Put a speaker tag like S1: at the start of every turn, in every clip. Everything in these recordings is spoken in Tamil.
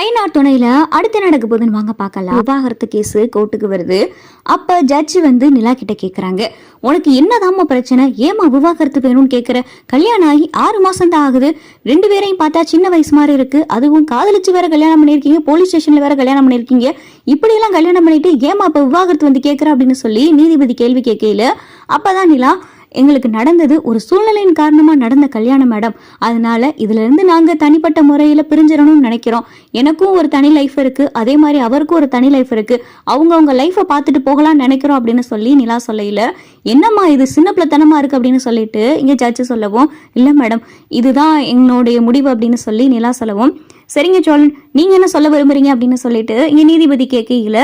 S1: ஐநார் துணையில அடுத்து நடக்க போகுதுன்னு வாங்க பார்க்கலாம். விவாகரத்து கேஸ் கோர்ட்டுக்கு வருது. அப்ப ஜட்ஜி வந்து நிலா கிட்ட கேக்குறாங்க. உனக்கு என்னதாம்மா பிரச்சனை? ஏமா விவாகரத்து வேணும்னு கேக்குற? கல்யாணம் ஆகி ஆறு மாசம் தான் ஆகுது. ரெண்டு பேரையும் பார்த்தா சின்ன வயசு மாதிரி இருக்கு. அதுவும் காதலிச்சு வேற கல்யாணம் பண்ணிருக்கீங்க போலீஸ் ஸ்டேஷன்ல வேற கல்யாணம் பண்ணிருக்கீங்க இப்படி எல்லாம் கல்யாணம் பண்ணிட்டு ஏமா இப்ப விவாகரத்து வந்து கேக்குற அப்படின்னு சொல்லி நீதிபதி கேள்வி கேட்கையில அப்பதான் நிலா எங்களுக்கு நடந்தது ஒரு சூழ்நிலையின் காரணமா நடந்த கல்யாணம் மேடம் அதனால இதுல இருந்து நாங்க தனிப்பட்ட முறையில பிரிஞ்சிடணும்னு நினைக்கிறோம். எனக்கும் ஒரு தனி லைஃப் இருக்கு. அதே மாதிரி அவருக்கும் ஒரு தனி லைஃப் இருக்கு. அவங்க அவங்க லைஃப்பை பார்த்துட்டு போகலாம்னு நினைக்கிறோம் அப்படின்னு சொல்லி நிலா சொல்லையில என்னம்மா இது சின்ன பிள்ளைத்தனமா இருக்கு? அப்படின்னு சொல்லிட்டு இங்க ஜட்ஜு சொல்லவும் இல்ல மேடம் இதுதான் என்னுடைய முடிவு அப்படின்னு சொல்லி நிலா சொல்லவும் சரிங்க சோழன். நீங்க என்ன சொல்ல விரும்புறீங்க? அப்படின்னு சொல்லிட்டு இங்க நீதிபதி கேட்கையில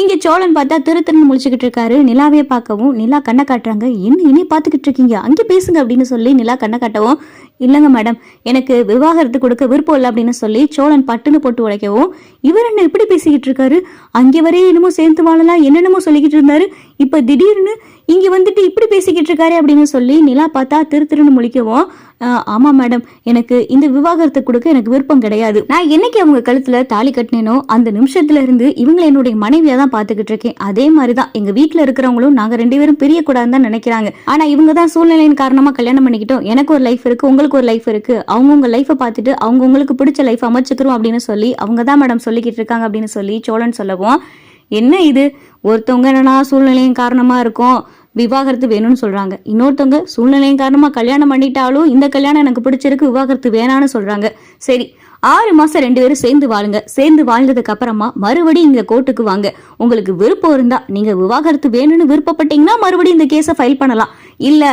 S1: இங்கே சோழன் பார்த்தா திரு திருன்னு முழிச்சுக்கிட்டு இருக்காரு. நிலாவே பார்க்கவும் நிலா கண்ணை காட்டுறாங்க. என்ன இனி பார்த்துக்கிட்டு இருக்கீங்க? அங்கே பேசுங்க அப்படின்னு சொல்லி நிலா கண்ணை காட்டவும் இல்லைங்க மேடம் எனக்கு விவாகரத்து கொடுக்க விருப்பம் இல்லை அப்படின்னு சொல்லி சோழன் பட்டுன்னு போட்டு உடைக்கவும் இவர் என்ன இப்படி பேசிக்கிட்டு இருக்காரு? அங்கே வரையும் என்னமோ சேர்ந்து வாழலாம் என்னென்னமோ சொல்லிக்கிட்டு இருந்தாரு. இப்போ திடீர்னு இங்கே வந்துட்டு இப்படி பேசிக்கிட்டு இருக்காரு அப்படின்னு சொல்லி நிலா பார்த்தா திரு திருன்னு முழிக்கவும் ஆமாம் ஆமா மேடம் எனக்கு இந்த விவாகரத்தை கொடுக்க எனக்கு விருப்பம் கிடையாது. நான் என்னைக்கு அவங்க கழுத்துல தாலி கட்டினேனோ அந்த நிமிஷத்துல இருந்து இவங்களை என்னுடைய மனைவியாக தான் பாத்துக்கிட்டு இருக்கேன். அதே மாதிரி தான் எங்க வீட்டுல இருக்கிறவங்களும் நாங்க ரெண்டு பேரும் பிரியக்கூடாதுன்னு தான் நினைக்கிறாங்க. ஆனா இவங்க தான் சூழ்நிலையின் காரணமா கல்யாணம் பண்ணிக்கிட்டோம். எனக்கு ஒரு லைஃப் இருக்கு உங்களுக்கு ஒரு லைஃப் இருக்கு. அவங்கவுங்க லைஃப்பை பார்த்துட்டு அவங்க உங்களுக்கு பிடிச்ச லைஃப் அமைச்சுக்கிறோம் அப்படின்னு சொல்லி அவங்க தான் மேடம் சொல்லிக்கிட்டு இருக்காங்க அப்படின்னு சொல்லி சோழன் சொல்லவும் என்ன இது? ஒருத்தவங்க என்னன்னா சூழ்நிலையின் காரணமா இருக்கும். விவாகரத்து வேணும்னு சொல்றாங்க. இன்னொருத்தவங்க சூழ்நிலையின் காரணமா கல்யாணம் பண்ணிட்டாலும் இந்த கல்யாணம் எனக்கு பிடிச்சிருக்கு விவாகரத்து வேணான்னு சொல்றாங்க. சரி ஆறு மாசம் ரெண்டு பேரும் சேர்ந்து வாழுங்க. சேர்ந்து வாழ்ந்ததுக்கு அப்புறமா மறுபடியும் இந்த கோர்ட்டுக்கு வாங்க. உங்களுக்கு விருப்பம் இருந்தா நீங்க விவாகரத்து வேணும்னு விருப்பப்பட்டீங்கன்னா மறுபடியும் இந்த கேஸை ஃபைல் பண்ணலாம். இல்ல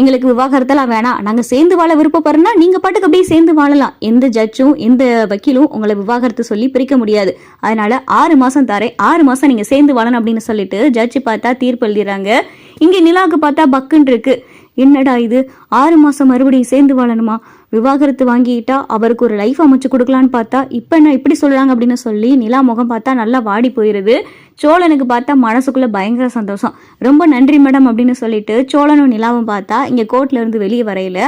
S1: எங்களுக்கு விவாகரத்தெல்லாம் வேணாம். நாங்கள் சேர்ந்து வாழ விருப்பப்படுறோம்னா நீங்கள் பாட்டுக்கு அப்படியே சேர்ந்து வாழலாம். எந்த ஜட்ஜும் எந்த வக்கீலும் உங்களை விவாகரத்து சொல்லி பிரிக்க முடியாது. அதனால ஆறு மாதம் தரேன். ஆறு மாதம் நீங்கள் சேர்ந்து வாழணும் அப்படின்னு சொல்லிட்டு ஜட்ஜி பார்த்தா தீர்ப்பு எழுதிடுறாங்க. இங்கே நிலாவுக்கு பார்த்தா பக்குன்னு இருக்கு. என்னடா இது? ஆறு மாசம் மறுபடியும் சேர்ந்து வாழணுமா? விவாகரத்து வாங்கிட்டா அவருக்கு ஒரு லைஃப் அமைச்சு கொடுக்கலான்னு பார்த்தா இப்போ என்ன இப்படி சொல்கிறாங்க அப்படின்னு சொல்லி நிலா முகம் பார்த்தா நல்லா வாடி போயிடுது சோழனுக்கு பார்த்தா மனசுக்குள்ள பயங்கர சந்தோஷம். ரொம்ப நன்றி மேடம் அப்படின்னு சொல்லிட்டு சோழனும் நிலாவும் பார்த்தா இங்கே கோர்ட்ல இருந்து வெளியே வரையில.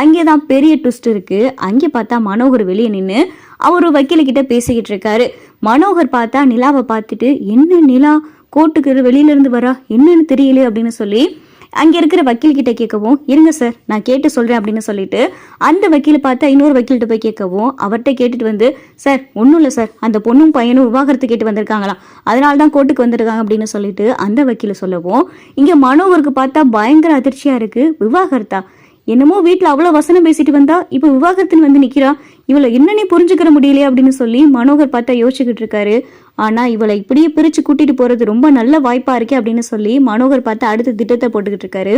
S1: அங்கே தான் பெரிய ட்விஸ்ட் இருக்கு. அங்கே பார்த்தா மனோகர் வெளியே நின்று அவர் வக்கீலுக்கிட்ட பேசிக்கிட்டு இருக்காரு. மனோகர் பார்த்தா நிலாவை பார்த்துட்டு என்ன நிலா? கோர்ட்டுக்கு வெளியிலேருந்து வரா? என்னன்னு தெரியலையே அப்படின்னு சொல்லி அங்கே இருக்கிற வக்கீல் கிட்ட கேட்கவும் இருங்க சார் நான் கேட்டு சொல்கிறேன் அப்படின்னு சொல்லிட்டு அந்த வக்கீல் பார்த்தா இன்னொரு வக்கீல்கிட்ட போய் கேட்கவும் அவர்கிட்ட கேட்டுட்டு வந்து சார் ஒன்றும் இல்லை சார் அந்த பொண்ணும் பையனும் விவாகரத்து கேட்டு வந்திருக்காங்களாம். அதனால தான் கோர்ட்டுக்கு வந்திருக்காங்க அப்படின்னு சொல்லிட்டு அந்த வக்கீல் சொல்லவும் இங்கே மனோகருக்கு பார்த்தா பயங்கர அதிர்ச்சியாக இருக்குது விவாகரத்தா? என்னமோ வீட்டில் அவ்வளோ வசனம் பேசிட்டு வந்தா இப்போ விவாகரத்துன்னு வந்து நிற்கிறா இவளை என்னன்னே புரிஞ்சுக்கிற முடியலையே? அப்படின்னு சொல்லி மனோகர் பார்த்தா யோசிச்சுக்கிட்டு இருக்காரு. ஆனால் இவளை இப்படியே பிரித்து கூட்டிட்டு போகிறது ரொம்ப நல்ல வாய்ப்பாக இருக்கே அப்படின்னு சொல்லி மனோகர் பார்த்து அடுத்த திட்டத்தை போட்டுக்கிட்டு இருக்காரு.